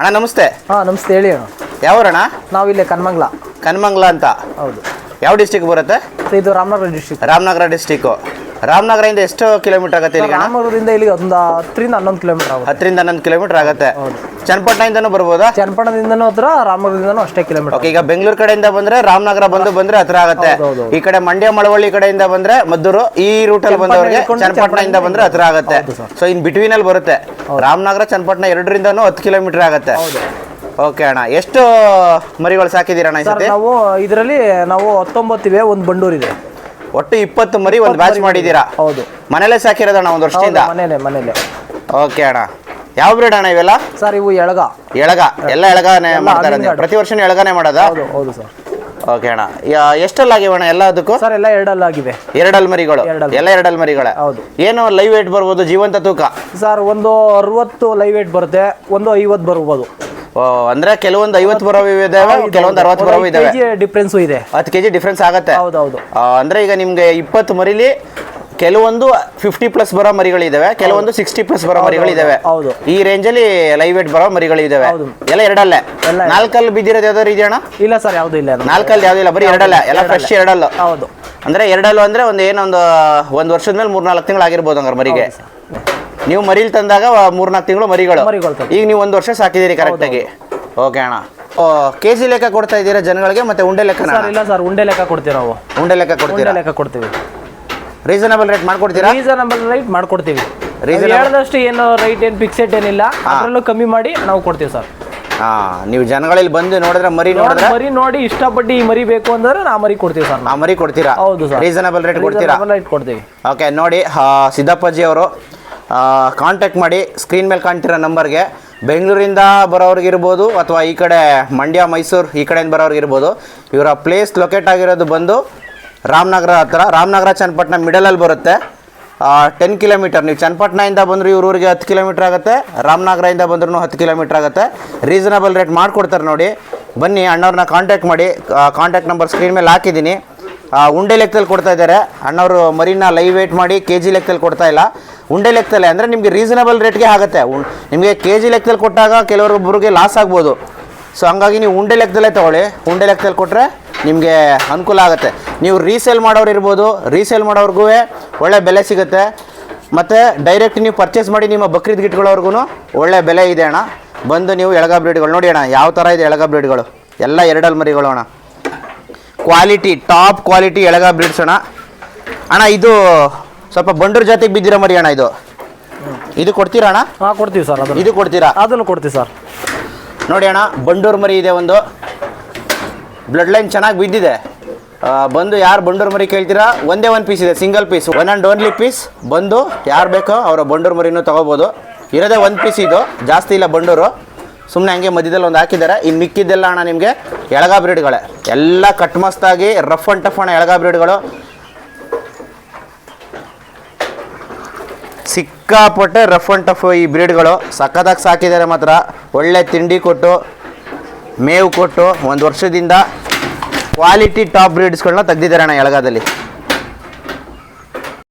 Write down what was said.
ಅಣ್ಣ ನಮಸ್ತೆ. ಹಾಂ ನಮಸ್ತೆ ಹೇಳಿ ಅಣ್ಣ. ಯಾವೂರಣ್ಣ? ಇಲ್ಲೇ ಕನ್ಮಂಗ್ಲ. ಕನ್ಮಂಗ್ಲ ಅಂತ. ಹೌದು. ಯಾವ ಡಿಸ್ಟಿಕ್ ಬರುತ್ತೆ? ಇದು ರಾಮನಗರ ಡಿಸ್ಟಿಕ್ ರಾಮನಗರ ಡಿಸ್ಟಿಕ್ಕು ರಾಮನಗರದಿಂದ ಎಷ್ಟು ಕಿಲೋಮೀಟರ್ ಆಗುತ್ತೆ ಇಲ್ಲಿಗೆ ಅಣ್ಣ? ರಾಮನಗರದಿಂದ ಇಲ್ಲಿಗೆ ಒಂದು ಹತ್ತರಿಂದ ಹನ್ನೊಂದು ಕಿಲೋಮೀಟರ್ ಆಗುತ್ತೆ. ಹತ್ತರಿಂದ ಹನ್ನೊಂದು ಕಿಲೋಮೀಟರ್ ಆಗುತ್ತೆ. ಚನ್ನಪಟ್ಟಣದಿಂದನೂ ಬರ್ಬೋದಾ? ಚನ್ನಪಟ್ಟಣದಿಂದನೂ ಹತ್ರ ರಾಮನಗರದಿಂದನೂ ಅಷ್ಟೇ ಕಿಲೋಮೀಟರ್. ಓಕೆ ಈಗ ಬೆಂಗಳೂರು ಕಡೆಯಿಂದ ಬಂದ್ರೆ ರಾಮನಗರ ಬಂದು ಬಂದ್ರೆ ಹತ್ರ ಆಗುತ್ತೆ. ಹೌದು, ಹೌದು, ಹೌದು. ಈ ಕಡೆ ಮಂಡ್ಯ ಮಳವಳ್ಳಿ ಕಡೆಯಿಂದ ಬಂದ್ರೆ ಮದ್ದೂರು ಈ ರೂಟಲ್ಲಿ ಬಂದವರಿಗೆ ಹಿಡ್ಕೊಂಡು ಚನ್ನಪಟ್ಟಣದಿಂದ ಬಂದ್ರೆ ಹತ್ರ ಆಗುತ್ತೆ. ಸೊ ಇನ್ ಬಿಟ್ವೀನ್ ಅಲ್ಲಿ ಬರುತ್ತೆ. ರಾಮನಗರ ಚನ್ನಪಟ್ಟಣ ಎರಡರಿಂದನೂ ಹತ್ತು ಕಿಲೋಮೀಟರ್ ಆಗುತ್ತೆ. ಓಕೆ ಅಣ್ಣ. ಎಷ್ಟು ಮರಿಗಳು ಸಾಕಿದ್ದೀರಣ್ಣ ಈ ಸರ್ ಸತಿ ನಾವು ಇದರಲ್ಲಿ ನಾವು ಹತ್ತೊಂಬತ್ತಿವೆ ಒಂದು ಬಂಡೂರು ಇದೆ ಒಟ್ಟು ಇಪ್ಪತ್ತು ಮರಿ ಒಂದು ಬ್ಯಾಚ್ ಮಾಡಿದೀರಾ ಮಾಡಿದ್ದೀರಾ? ಹೌದು. ಮನೇಲೆ ಸಾಕಿರೋದಣ್ಣ ಒಂದು ವರ್ಷದಿಂದ? ಮನೇಲೆ ಮನೇಲೆ. ಓಕೆ ಅಣ್ಣ. ಯಾವ ಬ್ರೀಡ್ ಅಣ್ಣ ಇವೆಲ್ಲ? ಸರ್ ಇವು ಎಳಗ. ಎಳಗ. ಎಲ್ಲ ಎಳಗಾನೆ ಮಾಡ್ತಾರೆ ಪ್ರತಿ ವರ್ಷನೂ ಎಳಗಾನೆ ಮಾಡೋದ? ಹೌದು ಹೌದು ಸರ್. ಓಕೆ ಅಣ್ಣ. ಎಷ್ಟಲ್ಲಿ ಅಣ್ಣ ಎಲ್ಲ ಅದಕ್ಕೂ ಸರ್ ಎಲ್ಲ ಎರಡಲ್ಲಾಗಿವೆ. ಎರಡಲ್ ಮರಿಗಳು. ಎಲ್ಲ ಎರಡಲ್ ಮರಿಗಳೇ. ಹೌದು. ಏನು ಲೈವ್ ವೇಟ್ ಬರ್ಬೋದು ಜೀವಂತ ತೂಕ? ಸರ್ ಒಂದು ಅರವತ್ತು ಲೈವ್ ವೇಟ್ ಬರುತ್ತೆ ಒಂದು ಐವತ್ತು ಬರ್ಬೋದು ಅಂದ್ರೆ ಕೆಲವೊಂದು ಐವತ್ತು ಬರೋ ಇದಾವೆ ಕೆಲವೊಂದು ಅರವತ್ತು ಬರೋ ಇದಾವೆ. ಡಿಫ್ರೆನ್ಸ್ ಇದೆ. ಹತ್ತು ಕೆಜಿ ಡಿಫ್ರೆನ್ಸ್ ಆಗತ್ತೆ. ಹೌದು ಹೌದು. ಆ, ಅಂದ್ರೆ ಈಗ ನಿಮ್ಗೆ ಇಪ್ಪತ್ತು ಮರಿಲಿ ಕೆಲವೊಂದು ಫಿಫ್ಟಿ ಪ್ಲಸ್ ಬರೋ ಮರಿಗಳಿದಾವೆ ಕೆಲವೊಂದು ಸಿಕ್ಸ್ಟಿ ಪ್ಲಸ್ ಬರೋ ಮರಿಗಳಿದಾವೆ ಹೌದು. ಈ ರೇಂಜಲ್ಲಿ ಲೈವ್ ವೇಟ್ ಬರೋ ಮರಿಗಳಿದಾವೆ. ಎಲ್ಲ ಎರಡಲ್ಲೇ? ನಾಲ್ಕಲ್ಲಿ ಬಿದ್ದಿರೋದು ಯಾವ್ದಾರು ಇದೆಯಣ್ಣ ಇಲ್ಲ ಸರ್ ಯಾವ್ದು ಇಲ್ಲ ನಾಲ್ಕಲ್ಲಿ ಯಾವ್ದು ಇಲ್ಲ ಬರೀ ಎರಡಲ್ಲ. ಎಲ್ಲ ಫ್ರೆಶ್ ಎರಡಲ್ಲ. ಹೌದು. ಅಂದ್ರೆ ಎರಡಲ್ಲೂ ಅಂದ್ರೆ ಒಂದು ಏನೊಂದು ಒಂದು ವರ್ಷದ ಮೇಲೆ ಮೂರ್ನಾಲ್ಕು ತಿಂಗಳು ಆಗಿರ್ಬೋದು ಹಂಗಾರೆ ಮರಿಗೆ. ನೀವು ಮರಿಲ್ ತಂದಾಗ ಮೂರ್ನಾಲ್ಕು ತಿಂಗಳು ಮರಿಗಳು. ಈಗ ನೀವು ಒಂದು ವರ್ಷ ಸಾಕಿದ್ದೀರಿ ಕರೆಕ್ಟಾಗಿ ಓಕೆ ಅಣ್ಣ. ಕೆ ಜಿ ಲೆಕ್ಕ ಕೊಡ್ತಾ ಇದ್ದೀರಾ ಜನಗಳಿಗೆ ಮತ್ತೆ ಉಂಡೆ ಲೆಕ್ಕ ಸರ್ ಇಲ್ಲ ಸರ್ ಉಂಡೆ ಲೆಕ್ಕ ಕೊಡ್ತೀವಿ ನಾವು. ಉಂಡೆ ಲೆಕ್ಕ ಉಂಡೆ ಕೊಡ್ತೀರಾ ಲೆಕ್ಕ ಕೊಡ್ತೀವಿ. ರೀಸನಬಲ್ ರೇಟ್ ಮಾಡ್ಕೊಡ್ತೀರಾ? ರೀಸನಬಲ್ ರೇಟ್ ಮಾಡ್ಕೊಡ್ತೀವಿ. Reasonable- ಹೇಳ್ದಷ್ಟು ಏನು ರೈಟ್ ಏನು ಫಿಕ್ಸೆಡ್ ಏನಿಲ್ಲ ಅದರಲ್ಲೂ ಕಮ್ಮಿ ಮಾಡಿ ನಾವು ಕೊಡ್ತೀವಿ ಸರ್. ಹಾ ನೀವು ಜನಗಳಲ್ಲಿ ಬಂದು ನೋಡಿದ್ರೆ ಮರಿ ನೋಡಿದ್ರೆ ಮರಿ ನೋಡಿ ಇಷ್ಟಪಟ್ಟು ಈ ಮರಿ ಬೇಕು ಅಂದ್ರೆ ನಾ ಮರಿ ಕೊಡ್ತೀವಿ ಸರ್ ನಾ ಮರಿ ಕೊಡ್ತೀರಾ? ಹೌದು ಸರ್. ರೀಸನಬಲ್ ರೇಟ್ ಕೊಡ್ತೀರಾ? ರೈಟ್ ಕೊಡ್ತೀವಿ. ಓಕೆ ನೋಡಿ ಆ, ಸಿದ್ದಪ್ಪಾಜಿ ಅವರು ಕಾಂಟ್ಯಾಕ್ಟ್ ಮಾಡಿ ಸ್ಕ್ರೀನ್ ಮೇಲೆ ಕಾಣ್ತಿರೋ ನಂಬರ್ಗೆ ಬೆಂಗಳೂರಿಂದ ಬರೋರಿಗಿರ್ಬೋದು ಅಥವಾ ಈ ಕಡೆ ಮಂಡ್ಯ, ಮೈಸೂರು ಈ ಕಡೆಯಿಂದ ಬರೋರಿಗಿರ್ಬೋದು ಇವರ ಪ್ಲೇಸ್ ಲೊಕೇಟ್ ಆಗಿರೋದು ಬಂದು ರಾಮನಗರ ಹತ್ರ. ರಾಮನಗರ ಚನ್ನಪಟ್ಟಣ ಮಿಡಲಲ್ಲಿ ಬರುತ್ತೆ. ಟೆನ್ ಕಿಲೋಮೀಟರ್ ನೀವು ಚನ್ನಪಟ್ಟಣದಿಂದ ಬಂದರೂ ಇವ್ರ ಊರಿಗೆ ಹತ್ತು ಕಿಲೋಮೀಟರ್ ಆಗುತ್ತೆ. ರಾಮನಗರದಿಂದ ಬಂದ್ರೂ ಹತ್ತು ಕಿಲೋಮೀಟರ್ ಆಗುತ್ತೆ. ರೀಸನಬಲ್ ರೇಟ್ ಮಾಡಿಕೊಡ್ತಾರೆ ನೋಡಿ. ಬನ್ನಿ, ಅಣ್ಣವ್ರನ್ನ ಕಾಂಟ್ಯಾಕ್ಟ್ ಮಾಡಿ. ಕಾಂಟ್ಯಾಕ್ಟ್ ನಂಬರ್ ಸ್ಕ್ರೀನ್ ಮೇಲೆ ಹಾಕಿದ್ದೀನಿ. ಉಂಡೆ ಲೆಕ್ಕದಲ್ಲಿ ಕೊಡ್ತಾ ಇದ್ದಾರೆ. ಅಣ್ಣವರು ಮರಿನ ಲೈವ್ ವೇಟ್ ಮಾಡಿ ಕೆ ಜಿ ಲೆಕ್ಕದಲ್ಲಿ ಕೊಡ್ತಾ ಇಲ್ಲ. ಉಂಡೆ ಲೆಕ್ಕದಲ್ಲಿ, ಅಂದರೆ ನಿಮಗೆ ರೀಸನಬಲ್ ರೇಟ್ಗೆ ಆಗುತ್ತೆ. ನಿಮಗೆ ಕೆ ಜಿ ಲೆಕ್ಕದಲ್ಲಿ ಕೊಟ್ಟಾಗ ಕೆಲವೊಬ್ಬರಿಗೆ ಲಾಸ್ ಆಗ್ಬೋದು. ಸೊ ಹಂಗಾಗಿ ನೀವು ಉಂಡೆ ಲೆಕ್ಕದಲ್ಲೇ ತೊಗೊಳ್ಳಿ. ಉಂಡೆ ಲೆಕ್ಕದಲ್ಲಿ ಕೊಟ್ಟರೆ ನಿಮಗೆ ಅನುಕೂಲ ಆಗುತ್ತೆ. ನೀವು ರೀಸೇಲ್ ಮಾಡೋರು ಇರ್ಬೋದು. ರೀಸೇಲ್ ಮಾಡೋರ್ಗೂ ಒಳ್ಳೆ ಬೆಲೆ ಸಿಗುತ್ತೆ. ಮತ್ತು ಡೈರೆಕ್ಟ್ ನೀವು ಪರ್ಚೇಸ್ ಮಾಡಿ ನಿಮ್ಮ ಬಕ್ರೀದ್ ಗಿಟ್ಗಳವ್ರಿಗೂ ಒಳ್ಳೆ ಬೆಲೆ ಇದೆ ಅಣ್ಣ. ಬಂದು ನೀವು ಎಳಗ ಬ್ರೀಡ್ಗಳು. ನೋಡಿ ಅಣ್ಣ, ಯಾವ ಥರ ಇದೆ ಎಳಗ ಬ್ರೀಡ್ಗಳು. ಎಲ್ಲ ಎರಡಲ್ ಮರಿಗಳು ಅಣ್ಣ. ಕ್ವಾಲಿಟಿ ಟಾಪ್ ಕ್ವಾಲಿಟಿ ಎಳಗ ಬ್ರೀಡ್ಸ್ ಅಣ್ಣ. ಅಣ್ಣ, ಇದು ಸ್ವಲ್ಪ ಬಂಡೂರು ಜಾತಿಗೆ ಬಿದ್ದಿರೋ ಮರಿ ಅಣ್ಣ ಇದು. ಇದು ಕೊಡ್ತೀರಾ ಅಣ್ಣ? ಹಾಂ ಕೊಡ್ತೀವಿ ಸರ್ ಅದನ್ನು. ಇದು ಕೊಡ್ತೀರಾ? ಅದನ್ನು ಕೊಡ್ತೀವಿ ಸರ್. ನೋಡಿ ಅಣ್ಣ ಬಂಡೂರು ಮರಿ ಇದೆ ಒಂದು. ಬ್ಲಡ್ ಲೈನ್ ಚೆನ್ನಾಗಿ ಬಿದ್ದಿದೆ. ಆ, ಬಂದು ಯಾರು ಬಂಡೂರು ಮರಿ ಕೇಳ್ತೀರಾ? ಒಂದೇ ಒಂದು ಪೀಸ್ ಇದೆ single piece one and only piece ಬಂದು ಯಾರು ಬೇಕೋ ಅವರ ಬಂಡೂರು ಮರಿನೂ ತೊಗೋಬೋದು. ಇರೋದೇ ಒಂದು ಪೀಸ್ ಇದು ಜಾಸ್ತಿ ಇಲ್ಲ ಬಂಡೂರು. ಸುಮ್ಮನೆ ಹಂಗೆ ಮಧ್ಯದಲ್ಲಿ ಒಂದು ಹಾಕಿದ್ದಾರೆ. ಇನ್ನು ಮಿಕ್ಕಿದ್ದೆಲ್ಲ ಅಣ್ಣ ನಿಮಗೆ ಎಳಗಾ ಬ್ರೀಡ್ಗಳೇ ಎಲ್ಲ ಕಟ್ ಮಸ್ತಾಗಿ ರಫ್ ಆ್ಯಂಡ್ ಟಫ್ ಅಣ್ಣ ಎಳಗ ಬ್ರೀಡ್ಗಳು ಸಿಕ್ಕಾಪಟ್ಟೆ ರಫ್ ಆ್ಯಂಡ್ ಟಫ್ ಈ ಬ್ರೀಡ್ಗಳು ಸಖತ್ತಾಗಿ ಸಾಕಿದ್ದಾರೆ ಮಾತ್ರ. ಒಳ್ಳೆ ತಿಂಡಿ ಕೊಟ್ಟು, ಮೇವು ಕೊಟ್ಟು, ಒಂದು ವರ್ಷದಿಂದ ಕ್ವಾಲಿಟಿ ಟಾಪ್ ಬ್ರೀಡ್ಸ್ಗಳನ್ನ ತೆಗ್ದಿದ್ದಾರೆ ಅಣ್ಣ ಎಳಗಾದಲ್ಲಿ.